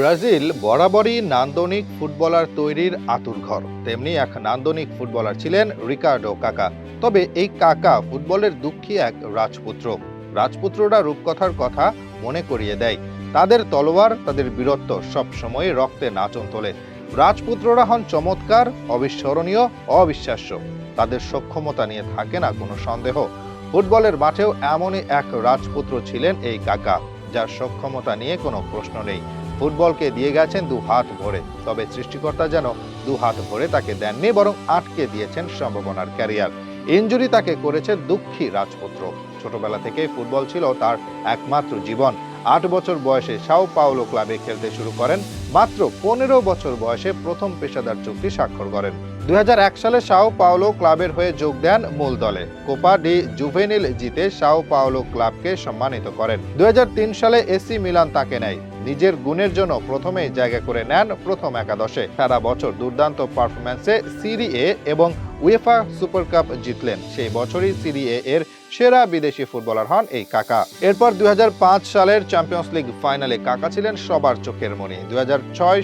Brazil বরাবরই নান্দনিক footballer তৈরির আতুরঘর তেমনি এক নান্দনিক ফুটবলার ছিলেন রিকার্ডো কাকা। তবে এই কাকা ফুটবলের দুঃখী এক রাজপুত্র। রাজপুত্ররা রূপকথার কথা মনে করিয়ে দেয়। তাদের তলোয়ার, তাদের বীরত্ব সবসময় রক্তে নাচন তোলে। রাজপুত্ররা হন চমৎকার, অবিস্মরণীয়, অবিশ্বাস্য। তাদের সক্ষমতা নিয়ে থাকে না কোনো সন্দেহ। ফুটবলের মাঠেও এমনই এক রাজপুত্র ছিলেন এই কাকা, যার সক্ষমতা নিয়ে কোনো প্রশ্ন নেই। ফুটবলকে দিয়ে গেছেন দু হাত ভরে। তবে সৃষ্টিকর্তা যেন দু হাত ভরে তাকে দেননি, বরং আটকে দিয়েছেন সম্ভাবনার ক্যারিয়ার। ইনজুরি তাকে করেছে দুঃখী রাজপুত্র। ছোটবেলা থেকে ফুটবল ছিল তার একমাত্র জীবন। আট বছর বয়সে সাও পাওলো ক্লাবে খেলতে শুরু করেন। মাত্র পনেরো বছর বয়সে প্রথম পেশাদার চুক্তি স্বাক্ষর করেন। দু হাজার এক সালে সাও পাওলো ক্লাবের হয়ে যোগ দেন মূল দলে। কোপা ডি জুভেনিল জিতে সাও পাওলো ক্লাবকে সম্মানিত করেন। দুই হাজার তিন সালে এসি মিলান তাকে নেয়। নিজের গুণের জন্য প্রথমেই জায়গা করে নেন প্রথম একাদশে। সারা বছর দুর্দান্ত পারফরম্যান্সে সিরি এ এবং উয়েফা সুপার কাপ জিতলেন। সেই বছরই সিরি এ এর সেরা বিদেশি ফুটবলার হন এই কাকা। এরপর দু হাজার পাঁচ সালের চ্যাম্পিয়ন্স লিগ ফাইনালে কাকা ছিলেন সবার চোখের মণি দুই হাজার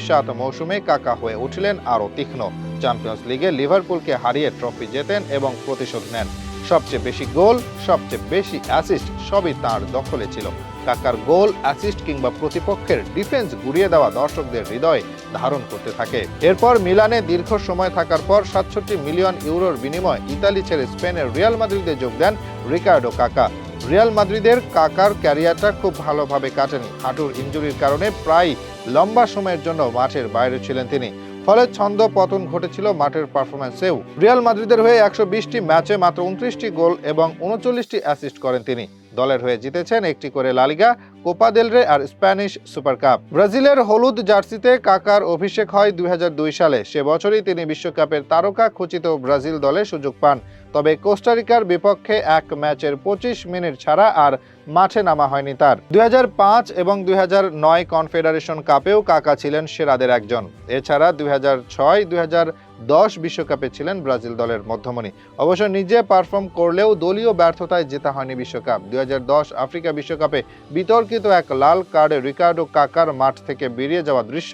সাত মৌসুমে কাকা হয়ে উঠলেন আরও তীক্ষ্ণ। চ্যাম্পিয়ন্স লিগে লিভারপুলকে হারিয়ে ট্রফি জেতেন এবং প্রতিশোধ নেন। সবচেয়ে বেশি গোল, সবচেয়ে বেশি অ্যাসিস্ট সবই তার দখলে ছিল। কাকার গোল অ্যাসিস্ট কিংবা প্রতিপক্ষের ডিফেন্স গুড়িয়ে দেওয়া দর্শকদের হৃদয় ধারণ করতে থাকে। এরপর মিলানে দীর্ঘ সময় থাকার পর সাতষট্টি মিলিয়ন ইউরোর বিনিময় ইতালি ছেড়ে স্পেনের রিয়াল মাদ্রিদে যোগ দেন রিকার্ডো কাকা। রিয়াল মাদ্রিদের কাকার ক্যারিয়ারটা খুব ভালোভাবে কাটেনি। হাঁটুর ইঞ্জুরির কারণে প্রায় লম্বা সময়ের জন্য মাঠের বাইরে ছিলেন তিনি। ফলে ছন্দ পতন ঘটেছিল মাঠের পারফরম্যান্সেও রিয়াল মাদ্রিদের হয়ে একশো ম্যাচে মাত্র উনত্রিশটি গোল এবং উনচল্লিশটি অ্যাসিস্ট করেন তিনি। দলের হয়ে জিতেছেন একটি করে লালিগা কোপা দেল রে আর স্প্যানিশ সুপার কাপ। ব্রাজিলের হলুদ জার্সিতে কাকার অভিষেক হয় দু হাজার দুই সালে। সে বছরই তিনি বিশ্বকাপের তারকা খচিত ব্রাজিল দলে সুযোগ পান। তবে কোস্টারিকার বিপক্ষে এক ম্যাচের পঁচিশ মিনিট ছাড়া আর মাঠে নামা হয়নি তার। দুই হাজার পাঁচ এবং দুই হাজার নয় কনফেডারেশন কাপেও কাকা ছিলেন সেরাদের একজন। এছাড়া দুই দুই দশ বিশ্বকাপে ছিলেন ব্রাজিল দলের মধ্যমণি। অবশ্য নিজে পারফর্ম করলেও দলীয় ব্যর্থতায় জেতা হয়নি বিশ্বকাপ। দুই হাজার দশ আফ্রিকা বিশ্বকাপে বিতর্কিত এক লাল কার্ডে রিকার্ডো কাকার মাঠ থেকে বেরিয়ে যাওয়া দৃশ্য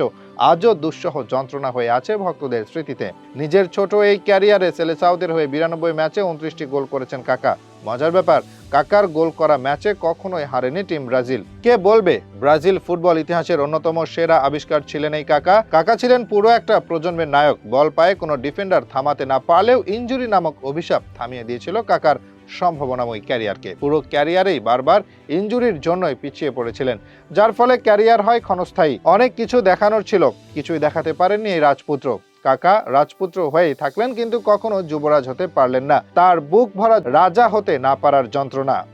আজও দুঃসহ যন্ত্রণা হয়ে আছে ভক্তদের স্মৃতিতে। নিজের ছোট এই ক্যারিয়ারে সেলেসাউদের হয়ে বিরানব্বই ম্যাচে উনত্রিশটি গোল করেছেন কাকা। মজার ব্যাপার, কাকার গোল করা ম্যাচে কখনোই হারেনি টিম ব্রাজিল। কে বলবে? ব্রাজিল ফুটবল ইতিহাসের অন্যতম সেরা আবিষ্কার ছিলেন এই কাকা। কাকা ছিলেন পুরো একটা প্রজন্মের নায়ক। বল পায়ে কোনো ডিফেন্ডার থামাতে না পারলেও ইঞ্জুরি নামক অভিশাপ থামিয়ে দিয়েছিল কাকার সম্ভাবনাময় ক্যারিয়ারকে। পুরো ক্যারিয়ারেই বারবার ইঞ্জুরির জন্যই পিছিয়ে পড়েছিলেন, যার ফলে ক্যারিয়ার হয় ক্ষণস্থায়ী। অনেক কিছু দেখানোর ছিল, কিছুই দেখাতে পারেননি এই রাজপুত্র। কাকা রাজপুত্র হয়েই থাকলেন, কিন্তু কখনো যুবরাজ হতে পারলেন না। তার বুক ভরা রাজা হতে না পারার যন্ত্রণা।